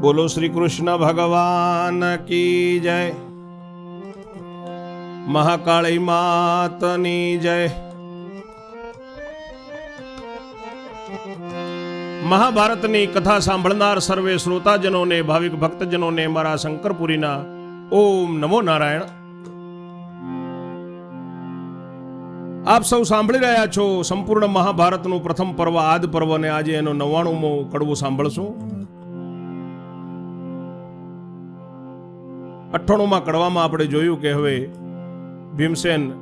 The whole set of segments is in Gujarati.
બોલો શ્રી કૃષ્ણ ભગવાન કી જય. મહાકાળી માતની જય. મહાભારતની કથા સાંભળનાર સર્વે શ્રોતાજનોને, ભાવિક ભક્તજનોને મારા શંકરપુરીના ઓમ નમો નારાયણ. આપ સૌ સાંભળી રહ્યા છો સંપૂર્ણ મહાભારતનું પ્રથમ પર્વ, આદ પર્વ અને આજે એનો નવ્વાણુંમો કડવું સાંભળશું. અઠ્ઠાણુંમાં કડવામાં આપણે જોયું કે હવે ભીમસેન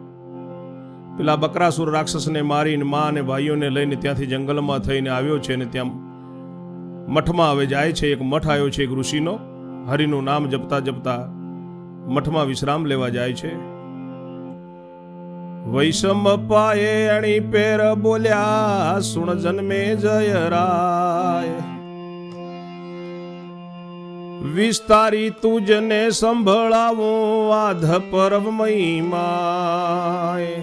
પેલા બકરાસુર રાક્ષસને મારીને મા અને ભાઈઓને લઈને ત્યાંથી જંગલમાં થઈને આવ્યો છે અને ત્યાં મઠમાં હવે જાય છે. એક મઠ આવ્યો છે એક ઋષિનો. હરિનું નામ જપતા જપતા મઠમાં વિશ્રામ લેવા જાય છે. વૈષમ પાયે અણી પેર બોલ્યા, સુણ જન્મે જય રાય. વિસ્તારી તુજને સંભળાવું આધ પરવ મહિમાય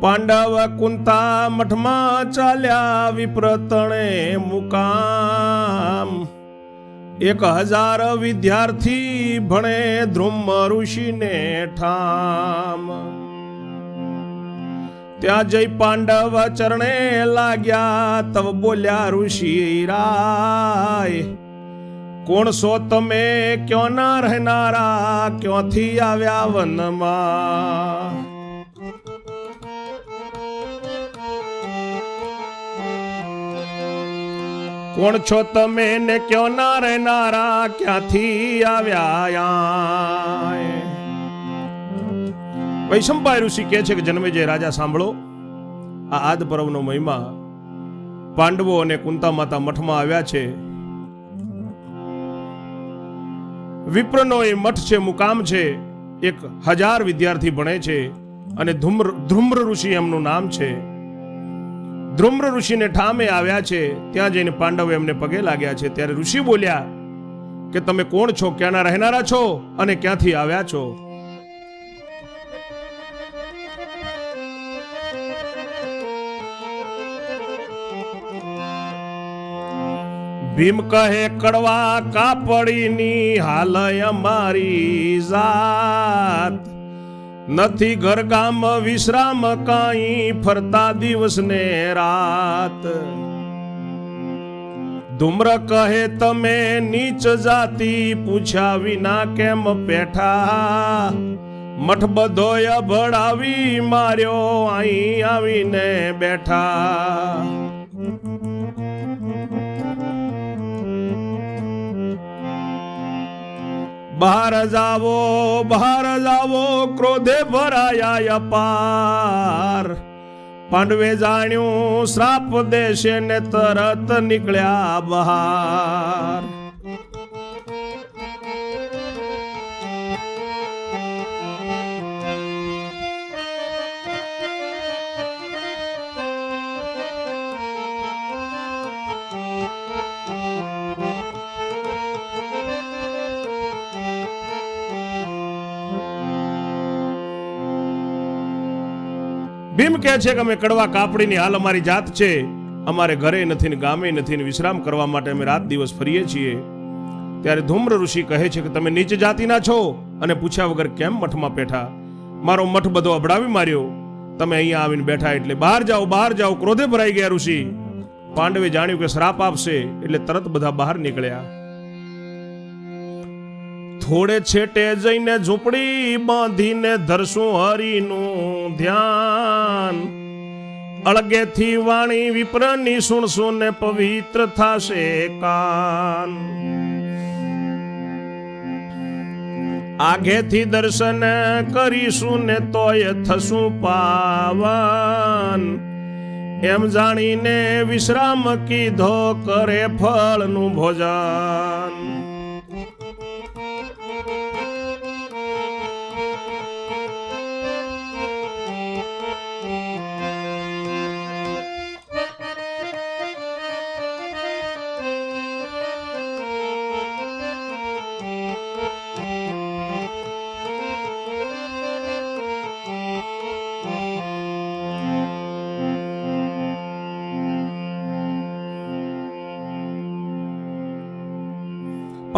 પાંડવ કુંતા મઠમાં ચાલ્યા વિપ્રતણે મુકામ. એક હજાર વિદ્યાર્થી ભણે ધ્રુમ ઋષિને ઠામ. ત્યાં જઈ પાંડવ ચરણે લાગ્યા, તવ બોલ્યા ઋષિ રાય, કોણ સો તમે? ક્યો ના રહેનારા? ક્યોથી આવ્યા વનમાં? કોણ છો તમે ને ક્યો ના રહેનારા? ક્યાંથી આવ્યા વૈશંપાય ઋષિ કહે છે કે જન્મે જે રાજા સાંભળો? આ આદ પર્વનો મહિમા પાંડવો અને કુંતા માતા મઠમાં આવ્યા છે. વિપ્રનો એ મઠ છે, મુકામ છે, એક હજાર વિદ્યાર્થી ભણે છે અને ધુમ્ર ધ્રુમ્ર ઋષિ એમનું નામ છે. ધ્રુમ્ર ઋષિને ઠામે આવ્યા છે, ત્યાં જઈને પાંડવ એમને પગે લાગ્યા છે. ત્યારે ઋષિ બોલ્યા કે, તમે કોણ છો? ક્યાંના રહેનારા છો? અને ક્યાંથી આવ્યા છો? ભીમ કહે, કડવા કાપડીની હાલય મારી જાત. નથી ઘર ગામ વિશ્રામ કાંઈ ફરતા દિવસ ને રાત. ધુમ્ર કહે, તમે નીચ જાતિ પૂછ્યા વિના કેમ પેઠા મઠ બધો ભળાવી માર્યો, અહીં આવીને બેઠા. બહાર જાવો બહાર જાવો, ક્રોધે ભરાયા અપાર પાંડવે જાણ્યું, શ્રાપ દેશે ને તરત નીકળ્યા બહાર. ભીમ કહે છે કે અમે કડવા કાપડીની હાલ અમારી જાત છે. અમારે ઘરે નથી ને ગામે નથી ને વિશ્રામ કરવા માટે અમે રાત દિવસ ફરીએ છીએ. ત્યારે ધૂમ્ર ઋષિ કહે છે કે તમે નીચ જાતિના છો અને પૂછ્યા વગર કેમ મઠમાં બેઠા? મારો મઠ બધો અભડાવી માર્યો. તમે અહીંયા આવીને બેઠા એટલે બહાર જાઓ બહાર જાઓ, ક્રોધે ભરાઈ ગયા ઋષિ. પાંડવે જાણ્યું કે શ્રાપ આપશે એટલે તરત બધા બહાર નીકળ્યા. થોડે છેટે જઈને ઝૂંપડી બાંધીને ધરશું હરિનું ધ્યાન. અળગેથી વાણી વિપ્રની સુણશું ને પવિત્ર થાશે કાન. આગેથી દર્શન કરીશું ને તોય થશું પાવન. એમ જાણીને વિશ્રામ કીધો કરે ફળનું ભોજન.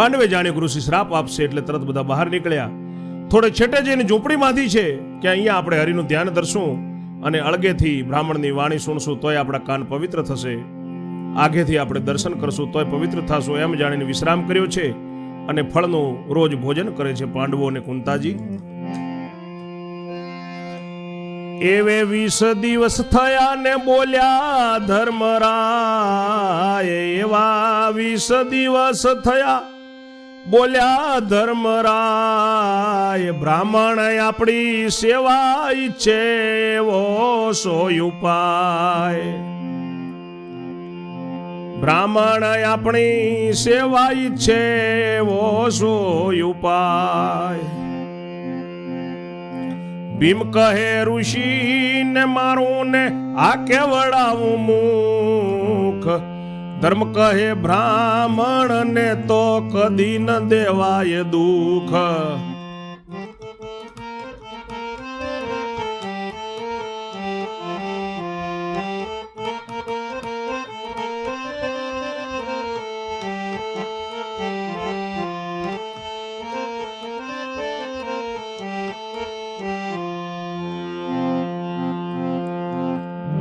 પાંડવે જાણે કૃષિ શ્રાપ આપશે એટલે તરત બધા બહાર નીકળ્યા. થોડે છેટે જઈને ઝૂંપડીમાંથી છે કે અહીંયા આપણે હરિનું ધ્યાન ધરશું અને અળગેથી બ્રાહ્મણની વાણી સુણશું તોય આપણા કાન પવિત્ર થશે. આગેથી આપણે દર્શન કરશું તોય પવિત્ર થશું એમ જાણીને વિશ્રામ કર્યો છે અને ફળનું રોજ ભોજન કરે છે પાંડવો અને કુંતાજી. એવે વીસ દિવસ થયા ને બોલ્યા, ધર્મરાય, એવા વીસ દિવસ થયા બોલ્યા, ધર્મરાય, બ્રાહ્મણ આપણી સેવા ઈચ્છે એવો સોય ઉપાય. બ્રાહ્મણ આપણી સેવા ઈચ્છે એવો સોય ઉપાય. ભીમ કહે ઋષિ ને મારું ને આ કેવડાવું મુખ ધર્મ કહે બ્રાહ્મણ ને તો કદી ન દેવાય દુઃખ.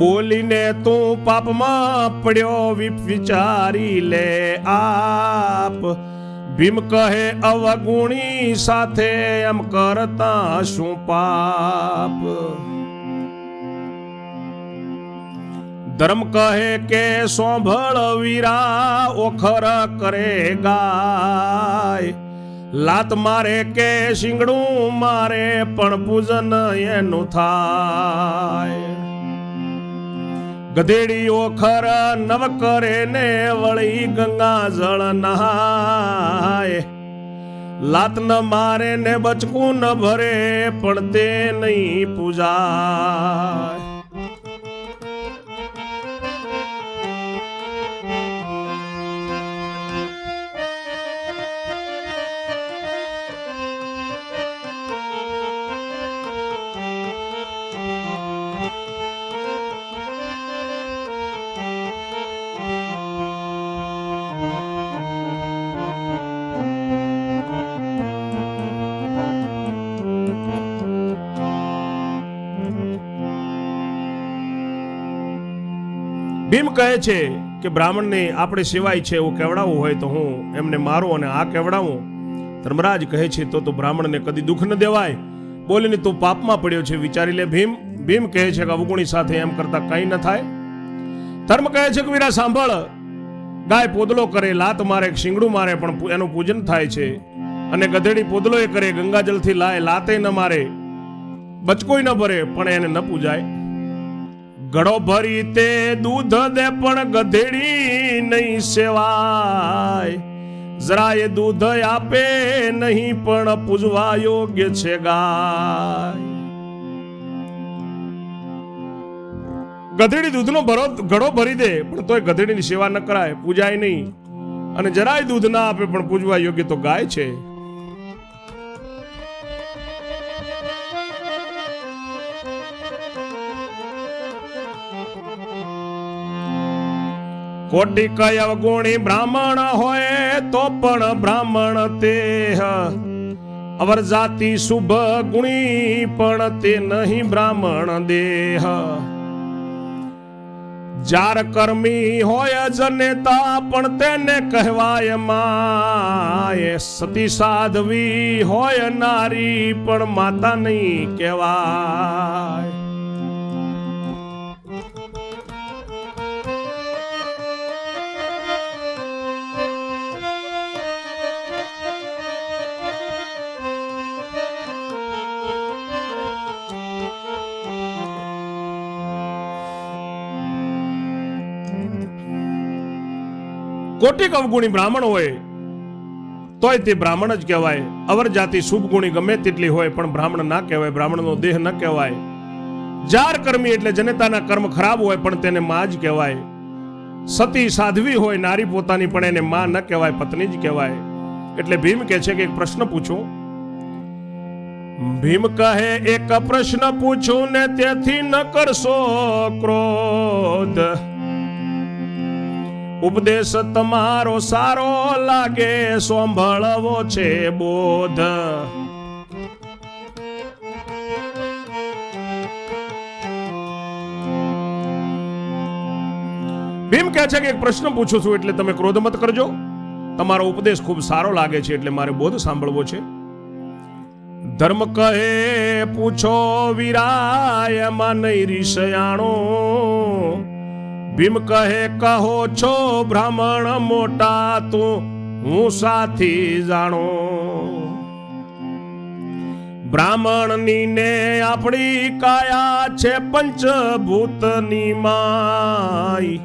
બોલીને તું પાપમાં પડ્યો વિચારી લે આપ. ભીમ કહે, અવગુણી સાથે એમ કરતા શું પાપ? ધર્મ કહે કે, સોંભળ વીરા ઓખર કરે ગાય. લાત મારે કે, શિંગડું મારે, પણ પૂજન એનું થાય. ગધેડી ખર નવ કરે ને વળી ગંગા જળ નહાય. લાત ન મારે ને બચકું ન ભરે, પણ તે નહીં પૂજાય. ભીમ કહે છે કે બ્રાહ્મણને આપણે સિવાય છે એવું કેવડાવવું હોય તો હું એમને મારું અને આ કહેવડાવું ધર્મરાજ કહે છે, તો તો બ્રાહ્મણને કદી દુઃખ ન દેવાય. બોલીને તું પાપમાં પડ્યો છે, વિચારી લે ભીમ. ભીમ કહે છે કે અવગુણી સાથે એમ કરતા કંઈ ન થાય. ધર્મ કહે છે કે, વીરા, સાંભળ. ગાય પોદલો કરે, લાત મારે, શિંગડું મારે, પણ એનું પૂજન થાય છે. અને ગધેડી પોદલો એ કરે ગંગાજલથી લાય, લાતે ન મારે, બચકોય ન ભરે, પણ એને ન પૂજાય. ગળો ભરી તે દૂધ દે પણ ગધેડી નહીં સેવાય. જરાય દૂધ આપે નહીં પણ પૂજવા યોગ્ય છે ગાય. ગધેડી દૂધનો ભરો ઘડો ભરી દે, પણ તોય ગધેડીની સેવા ન કરાય, પૂજાય નહીં. અને જરાય દૂધ ના આપે પણ પૂજવા યોગ્ય તો ગાય છે. કોટી કય અવગુણી બ્રાહ્મણ હોય તો પણ બ્રાહ્મણ તે અવર જાતિ શુભ ગુણી પણ તે નહીં બ્રાહ્મણ દેહ. જાર કર્મી હોય જનેતા પણ તેને કહેવાય માય. સતી સાધવી હોય નારી પણ માતા નહીં કહેવાય. કોટિક અવગુણી બ્રાહ્મણ હોય, તોય તે બ્રાહ્મણ જ કહેવાય. અવર જાતિ શુભ ગમે તેટલી હોય, પણ બ્રાહ્મણ ના કહેવાય. બ્રાહ્મણનો દેહ ન કહેવાય. જાર કર્મી એટલે જનતાના કર્મ ખરાબ હોય, પણ તેને માં જ કહેવાય. સતી સાધ્વી હોય, નારી પોતાની પણ એને માં ન કહેવાય, પત્ની જ કહેવાય. એટલે ભીમ કહે છે કે એક પ્રશ્ન પૂછું. ભીમ કહે, એક પ્રશ્ન પૂછું ને તેથી ન કરશો ક્રોધ. ઉપદેશ તમારો સારો લાગે, સાંભળવો છે બોધ. ભીમ કહે છે કે એક પ્રશ્ન પૂછું છું, એટલે તમે ક્રોધ મત કરજો. તમારો ઉપદેશ ખૂબ સારો લાગે છે, એટલે મારે બોધ સાંભળવો છે. ધર્મ કહે, પૂછો વિરાયમાં નહીં રીસયાણો ભીમ કહે, કહો છો બ્રાહ્મણ મોટા તું, હું સાથી જાણો. બ્રાહ્મણની ને આપણી કાયા છે પંચભૂતની માય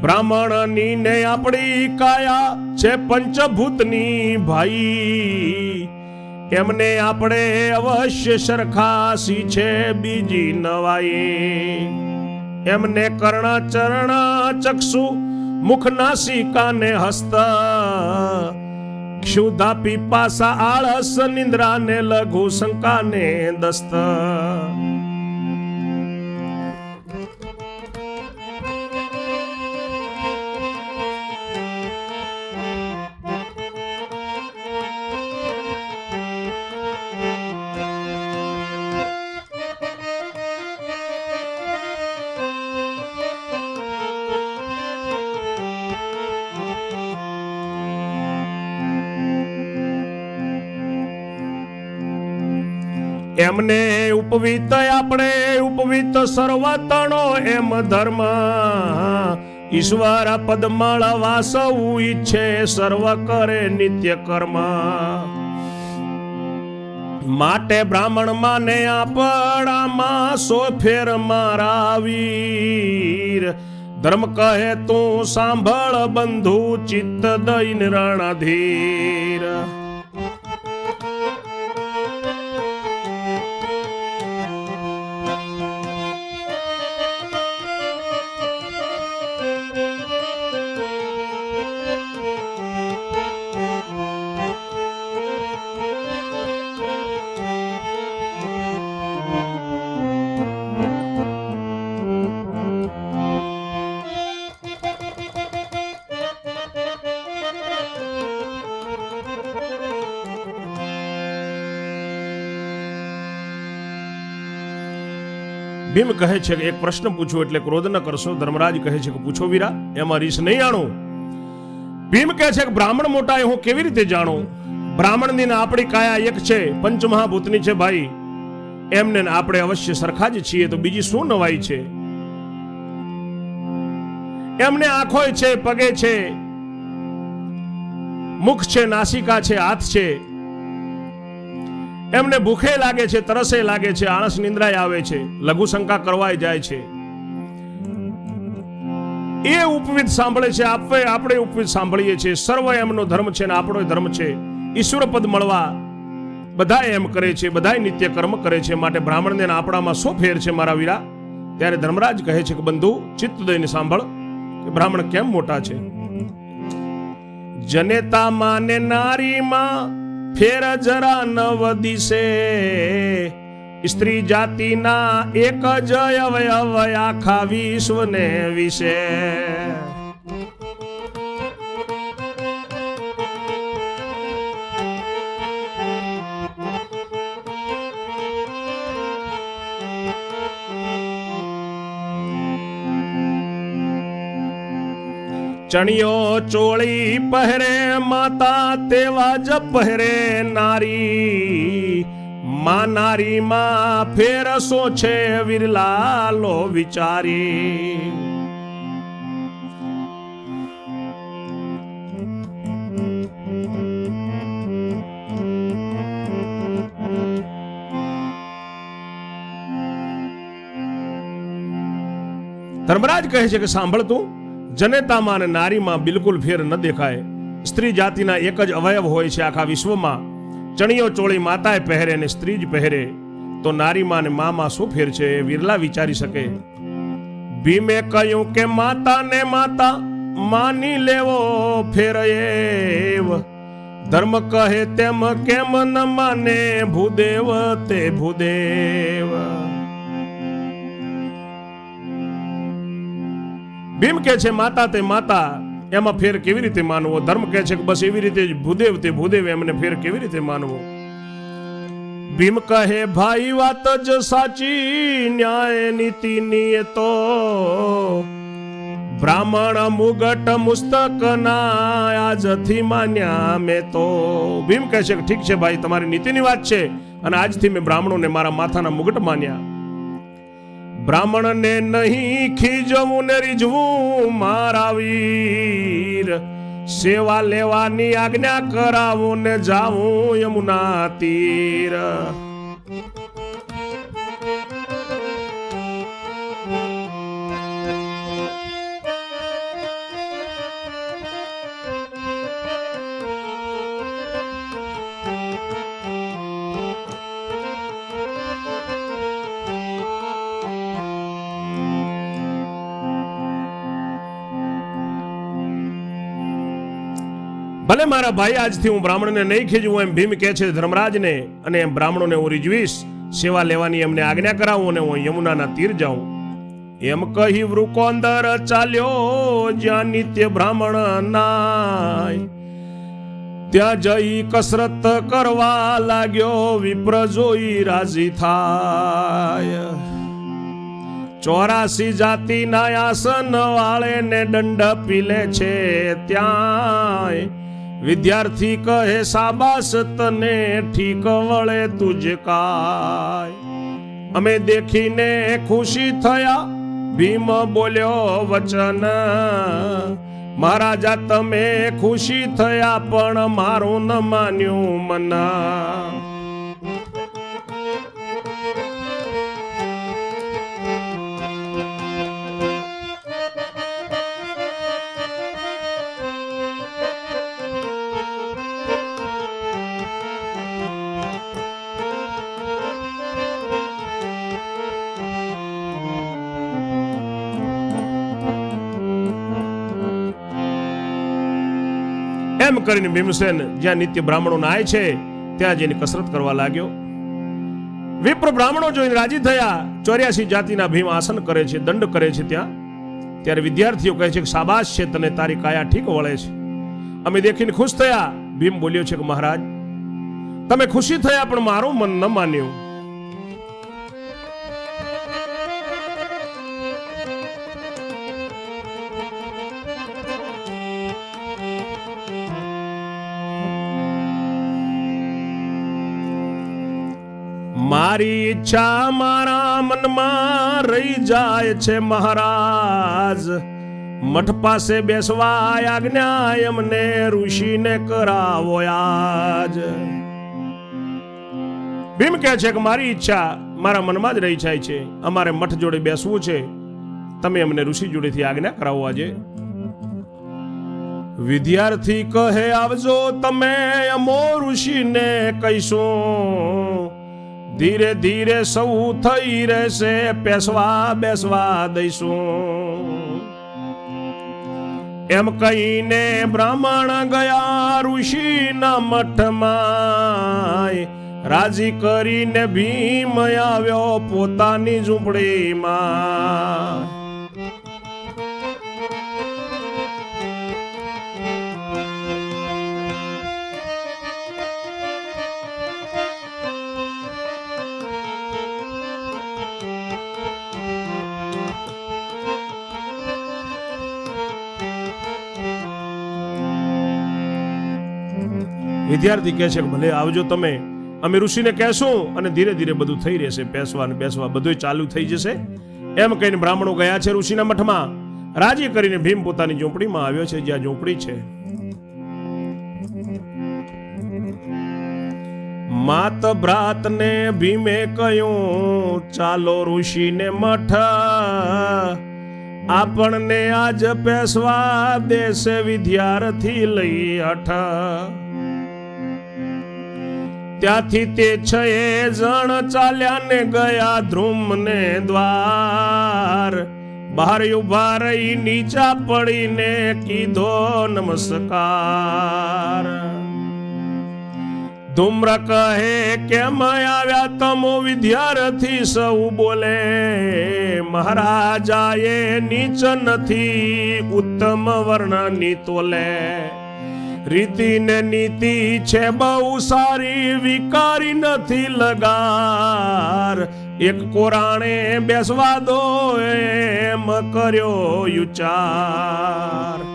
બ્રાહ્મણની ને આપણી કાયા છે પંચભૂતની ભાઈ. એમને આપણે અવશ્ય સરખાસી છે બીજી નવાઈ. એમને કર્ણ ચરણ ચક્ષુ મુખ નાસિકા ને હસ્ત. ક્ષુધા પીપાસા આળસ નિંદ્રા ને લઘુ શંકા ને દસ્ત. એમને ઉપવિત આપણે, ઉપવિત સર્વતણો એમ ધર્મ. ઈશ્વર પદમળ વાસવું ઈચ્છે સર્વ કરે નિત્ય કર્મ. માટે બ્રાહ્મણ માને આપણામાં સો ફેર મારા વીર ધર્મ કહે તું સાંભળ બંધુ ચિત્ત દૈન રણધીર. ભીમ કહે છે કે એક પ્રશ્ન પૂછો એટલે ક્રોધ ન કરશો. ધર્મરાજ કહે છે કે પૂછો વીરા, એમાં રીસ નહીં આણું. ભીમ કહે છે કે બ્રાહ્મણ મોટા એ હું કેવી રીતે જાણું? બ્રાહ્મણની ને આપણી કાયા એક છે, પંચમહાભૂતની છે ભાઈ. એમને આપણે અવશ્ય સરખા જ છીએ, તો બીજી શું નવાઈ છે? એમને આંખો છે, પગે છે, મુખ છે, નાસિકા છે, હાથ છે. એમને ભૂખે લાગે છે, તરસે લાગે છે, આળસ નિંદ્રાય આવે છે, લઘુ શંકા કરવાય જાય છે. એ ઉપવિધ સાંભળે છે આપણે આપણે ઉપવિધ સાંભળીએ છીએ. સર્વ એમનો ધર્મ છે ને આપણો ધર્મ છે. ઈશ્વર પદ મળવા બધા એમ કરે છે બધા નિત્ય કર્મ કરે છે. માટે બ્રાહ્મણને આપણામાં શું ફેર છે, મારા વીરા? ત્યારે ધર્મરાજ કહે છે કે, બંધુ, ચિત્ત દઈને સાંભળ કે બ્રાહ્મણ કેમ મોટા છે? જનેતા માને નારીમાં ફેર જરા નવ દિશે સ્ત્રી જાતિના એક જ અવયવ આખા વિશ્વને વિશે. ચણિયો ચોળી પહેરે, માતા તેવા જ પહેરે નારી. માં નારી માં ફેરસો છે વિરલા લો વિચારી. ધર્મરાજ કહે છે કે સાંભળ તું. જનેતામાં અને નારીમાં બિલકુલ ફેર ન દેખાય. સ્ત્રી જાતિના એક જ અવયવ હોય છે આખા વિશ્વમાં. ચણિયો ચોળી માતાએ પહેરે અને સ્ત્રી જ પહેરે. તો નારીમાં અને મામાં શું ફેર છે એ વિરલા વિચારી શકે. ભીમે કહ્યું કે માતા ને માતા, માની લેવો ફેર એવ. ધર્મ કહે તેમ કેમ ન માને, ભૂદેવ તે ભૂદેવ. ભીમ કે છે, માતા તે માતા, એમાં ફેર કેવી રીતે માનવો? ધર્મ કહે છે કે, બસ એવી રીતે જ ભૂદેવ તે ભૂદેવ, એમને ફેર કેવી રીતે માનવો? ભીમ કહે, ભાઈ વાત જ સાચી, ન્યાય નીતિની એ તો બ્રાહ્મણ મુગટ મુસ્તક ના આજથી માન્યા મેં તો. ભીમ કહે છે કે, ઠીક છે ભાઈ, તમારી નીતિની વાત છે, અને આજથી મેં બ્રાહ્મણોને મારા માથાના મુગટ માન્યા. બ્રાહ્મણને નહીં ખીજવું ને રીઝવું મારા વીર સેવા લેવાની આજ્ઞા કરાવું ને જાવું યમુના તીર. ભલે મારા ભાઈ આજથી હું બ્રાહ્મણને નહીં ખીજવું એમ ભીમ કહે છે, ધર્મરાજને અને એમ બ્રાહ્મણોને હું રીઝવીશ. સેવા લેવાની એમને આજ્ઞા કરાવું અને હું યમુનાના તીર જાઉં. એમ કહી વૃકોંદર ચાલ્યો, જ્યાં નિત્ય બ્રાહ્મણ નાય. ત્યાં જઈ કસરત કરવા લાગ્યો, વિપ્ર જોઈ રાજી થાય. ચોરાસી જાતિના આસન વાળે ને દંડ પીલે છે ત્યાં વિદ્યાર્થી કહે, સાબાસ તને ઠીક વળે તુજ કાય અમે દેખીને ખુશી થયા, ભીમ બોલ્યો, વચન, મહારાજા, તમે ખુશી થયા, પણ મારું ન માન્યું મના. એમ કરીને ભીમસેન જ્યાં નિત્ય બ્રાહ્મણો નાય છે, ત્યાં જઈને કસરત કરવા લાગ્યો. વિપ્ર બ્રાહ્મણો જોઈને રાજી થયા, ચોર્યાસી જાતિના ભીમ આસન કરે છે, દંડ કરે છે ત્યાં. ત્યારે વિદ્યાર્થીઓ કહે છે કે શાબાશ છે તને, તારી કાયા ઠીક વળે છે. અમે દેખીને ખુશ થયા. ભીમ બોલ્યો છે કે મહારાજ, તમે ખુશી થયા, પણ મારું મન ન માન્યું. મારી ઈચ્છા મારા મનમાં રહી જાય છે મહારાજ. મઠ પાસે બેસવા આજ્ઞા એમને ઋષિને કરાવો આજ ભીમ કહે છે કે મારી ઈચ્છા મારા મનમાં જ રહી જાય છે. અમારે મઠ જોડે બેસવું છે. તમે અમને ઋષિ જોડેથી આજ્ઞા કરાવો આજે. વિદ્યાર્થી કહે, આવજો તમે અમો ઋષિને કહીશું. ધીરે ધીરે સૌ થઈ રહેશે પેસવા બેસવા દઈશું. એમ કહીને બ્રાહ્મણ ગયા ઋષિના મઠમાં રાજી કરીને ભીમ આવ્યો પોતાની ઝૂંપડીમાં. વિદ્યાર્થી કહે છે કે ભલે આવજો તમે, અમે ઋષિને કહેશું અને ધીરે ધીરે બધું થઈ રહેશે. પેસવા ને બેસવા બધું ચાલુ થઈ જશે. એમ કહીને બ્રાહ્મણો ગયા છે ઋષિના મઠમાં. રાજી કરીને ભીમ પોતાની ઝૂંપડીમાં આવ્યો છે, જ્યાં ઝૂંપડી છે. માત ભ્રાત ને ભીમે કહ્યું, ચાલો ઋષિને મઠ. આપણને આજ પેસવા દેશે વિદ્યાર્થી લઈ હઠ ત્યાંથી તે છ એ જણ ચાલ્યા ને ગયા ધ્રુમ ને દ્વાર. બહાર ઊભા રહી નીચા પડીને કીધો નમસ્કાર. ધુમ્ર કહે, કેમ આવ્યા તમો વિદ્યાર્થી? સૌ બોલે, મહારાજાએ નીચ નથી, ઉત્તમ વર્ણની તોલે. રીતિ ને નીતિ છે બહુ સારી, વિકારી નથી લગાર. એક કોરાણે બેસવા દો, એમ કર્યો યુચાર.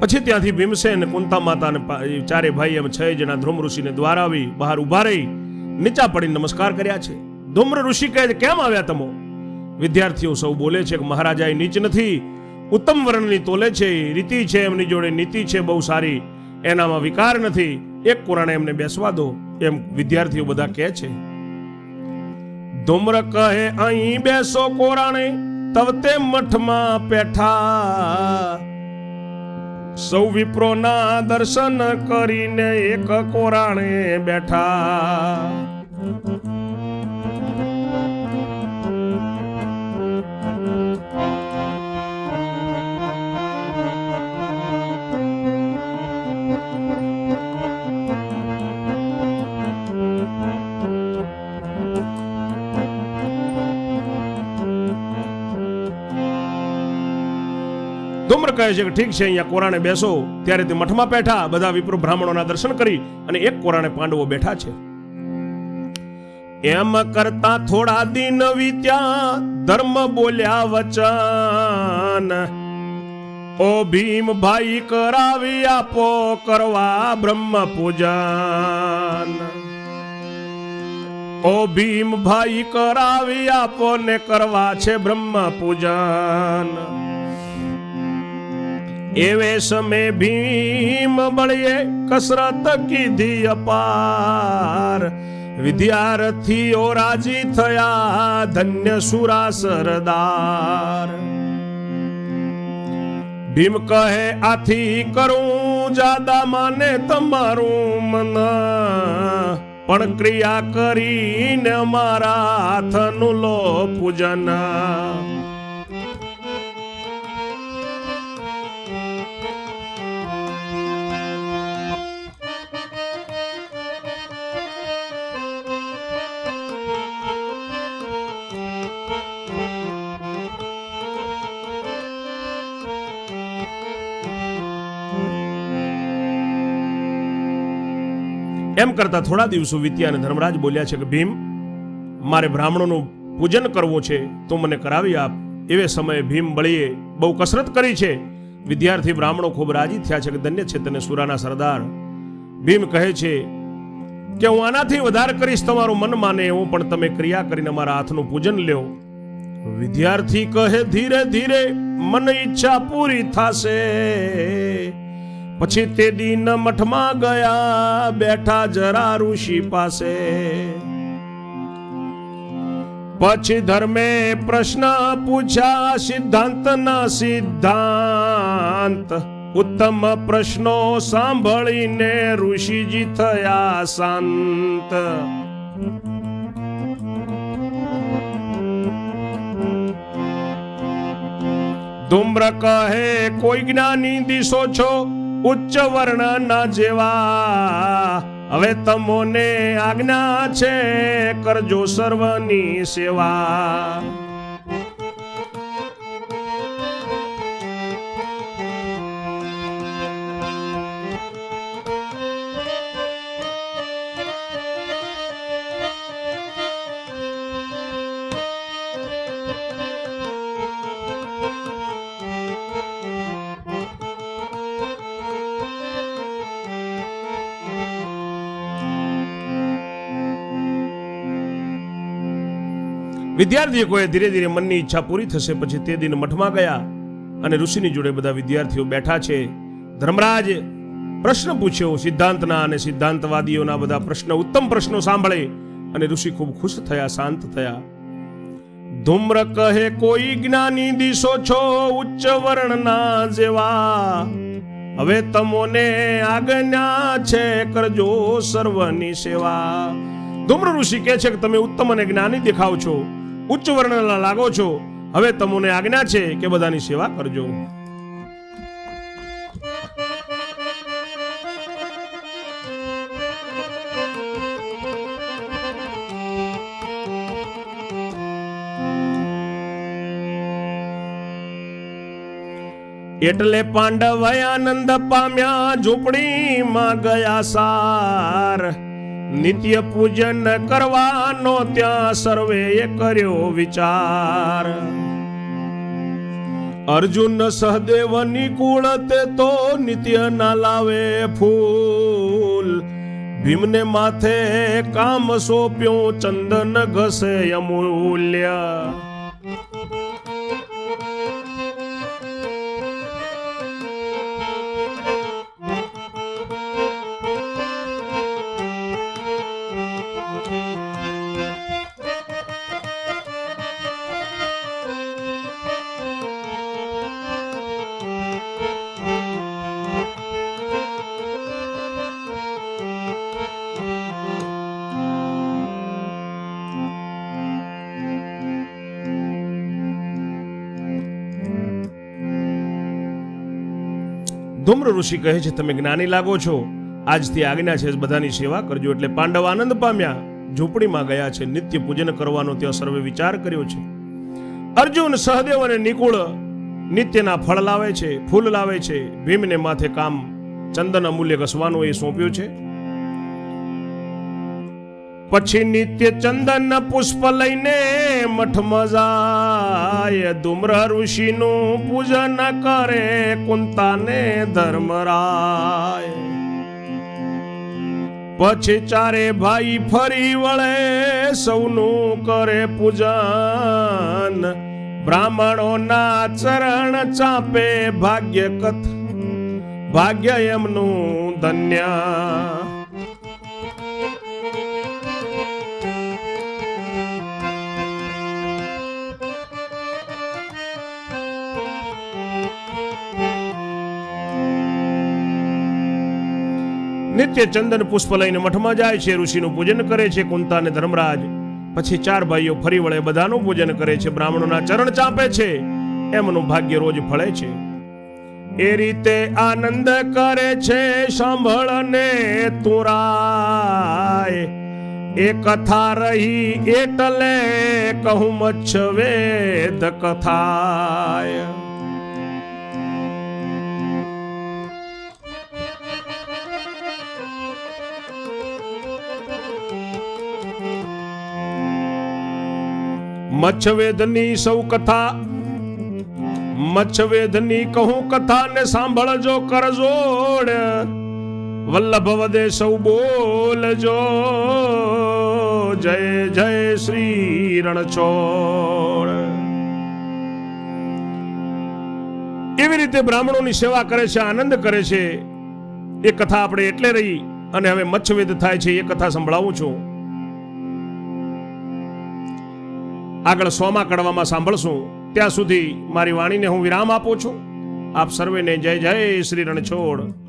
પછી ત્યાંથી ભીમસેન, કુંતા માતા અને પા- એ ચારે ભાઈ એમ છ જણા ધ્રુમ ઋષિને દ્વાર આવી, બહાર ઊભા રહી, નીચા પડી નમસ્કાર કર્યા છે. ધૂમ્ર ઋષિ કહે છે, કેમ આવ્યા તમો? વિદ્યાર્થીઓ સૌ બોલે છે કે, મહારાજા એ નીચ નથી. ઉત્તમ વર્ણની તોલે છે રીતિ છે, એમની જોડે નીતિ છે બહુ સારી. એનામાં વિકાર નથી. એક કોરાણે એમને બેસવા દો. એમ વિદ્યાર્થીઓ બધા કહે છે. ધૂમ્ર કહે, અહીં બેસો કોરાણે, તવતે મઠમાં પેઠા સૌ વિપ્રોના દર્શન કરીને એક કોરાણે બેઠા. ધૂમ્ર કહે છે કે ઠીક છે, અહીંયા કોરાણે બેસો. ત્યારે તે મઠમાં બેઠા, બધા વિપ્ર બ્રાહ્મણોના દર્શન કરી અને એક કોરાણે પાંડવો બેઠા છે. એમ કરતા થોડા દિન વીત્યા, ધર્મ બોલ્યા વચન. ઓ ભીમ ભાઈ કરાવી આપો કરવા બ્રહ્મ પૂજન. ઓ ભીમ ભાઈ કરાવી આપો ને કરવા છે બ્રહ્મ પૂજન. એવે સમે ભીમ બળીએ કસરત કીધી અપાર. વિદ્યાર્થીઓ રાજી થયા ધન્ય સુરા સરદાર. ભીમ કહે, આથી કરું જાદા માને તમારું મન. પણ ક્રિયા કરીને મારા હાથનું લો પૂજન. એમ કરતા થોડા દિવસો વીત્યા અને ધર્મરાજ બોલ્યા છે કે, ભીમ, મારે બ્રાહ્મણોનું પૂજન કરવું છે, તો મને કરાવી આપ. એવે સમયે ભીમ બળીએ બહુ કસરત કરી છે. વિદ્યાર્થી બ્રાહ્મણો ખૂબ રાજી થયા છે કે, ધન્ય છે તને સુરાના સરદાર. ભીમ કહે છે કે, હું આનાથી વધારે કરીશ તમારું મન માને એવું, પણ તમે ક્રિયા કરીને મારા હાથનું પૂજન લ્યો. વિદ્યાર્થી કહે, ધીરે ધીરે મન ઈચ્છા પૂરી થશે. પછી તે દિન મઠમાં ગયા, બેઠા જરા ઋષિ પાસે. પછી ધર્મે પ્રશ્ન પૂછ્યા સિદ્ધાંત ના સિદ્ધાંત. ઉત્તમ પ્રશ્નો સાંભળીને ઋષિજી થયા શાંત. ધૂમ્ર કહે, કોઈ જ્ઞાની દિશો છો? ઉચ્ચ વર્ણના જેવા. હવે તમોને આજ્ઞા છે કરજો સર્વની સેવા. વિદ્યાર્થીઓ કહે ધીરે ધીરે મનની ઈચ્છા પૂરી થશે, પછી તે દિન મઠમાં ગયા અને ઋષિની જોડે બધા વિદ્યાર્થીઓ બેઠા છે. ધર્મરાજ પ્રશ્ન પૂછ્યો, સિદ્ધાંતના અને સિદ્ધાંતવાદીઓના બધા પ્રશ્ન, ઉત્તમ પ્રશ્નો સાંભળે અને ઋષિ ખૂબ ખુશ થયા, શાંત થયા. ધૂમ્ર કહે, કોઈ જ્ઞાની દિશો છો ઉચ્ચ વર્ણના જેવા. હવે તમોને આજ્ઞા છે, કરજો સર્વની સેવા. ધૂમ્ર ઋષિ કહે છે કે, તમે ઉત્તમ અને જ્ઞાની દેખાવ છો. ઉચ્ચ વર્ણના લાગો છો. હવે તમને આજ્ઞા છે કે બધાની સેવા કરજો. એટલે પાંડવ આનંદ પામ્યા ઝૂંપડીમાં ગયા સાર. નિત્ય પૂજન કરવાનો ત્યાં સર્વેએ કર્યો વિચાર. અર્જુન સહદેવ નિકુળ તે તો નિત્ય ના લાવે ફૂલ. ભીમને માથે કામ સોંપ્યું, ચંદન ઘસે અમૂલ્ય. ધૂમ્ર ઋષિ કહે છે, તમે જ્ઞાની લાગો છો. આજથી આજ્ઞા છે, બધાની સેવા કરજો. એટલે પાંડવ આનંદ પામ્યા. ઝૂંપડીમાં ગયા છે, નિત્ય પૂજન કરવાનો ત્યાં સર્વે વિચાર કર્યો છે. અર્જુન, સહદેવ અને નિકુળ નિત્યના ફળ લાવે છે, ફૂલ લાવે છે, ભીમને માથે કામ, ચંદન અમૂલ્ય ઘસવાનું એ સોંપ્યું છે. પછી નિત્ય ચંદન પુષ્પ લઈને મઠમાં જાય ધુમ્ર ઋષિનું પૂજન કરે, કુંતાને ધર્મરાય. પછી ચારે ભાઈ ફરી વળે, સૌનું કરે પૂજન. બ્રાહ્મણોના ચરણ ચાપે ભાગ્ય કથ ભાગ્ય એમનું ધન્ય. નિત્ય ચંદન પુષ્પ લઈને મઠમાં જાય છે, ઋષિનું પૂજન કરે છે, કુંતા અને ધર્મરાજ. પછી ચાર ભાઈઓ ફરી વળે, બધાનું પૂજન કરે છે, બ્રાહ્મણોના ચરણ ચાપે છે. એમનું ભાગ્ય રોજ ફળે છે. એ રીતે આનંદ કરે છે, સાંભળને તુરાય. એ કથા રહી એટલે કહું મચ્છ વેદ કથાય. મચ્છવેદની સૌ કથા. મચ્છવેદની કહું કથા ને સાંભળજો, કરજોડ. વલ્લભ વદે સૌ બોલજો. જય જય શ્રી રણછોડ. એવી રીતે બ્રાહ્મણોની સેવા કરે છે, આનંદ કરે છે. એ કથા આપણે એટલે રહી અને હવે મચ્છવેદ થાય છે, એ કથા સંભળાવું છું. આગળ સોમા કડવામાં સાંભળશું. ત્યાં સુધી મારી વાણીને હું વિરામ આપું છું. આપ સર્વેને જય જય શ્રી રણછોડ.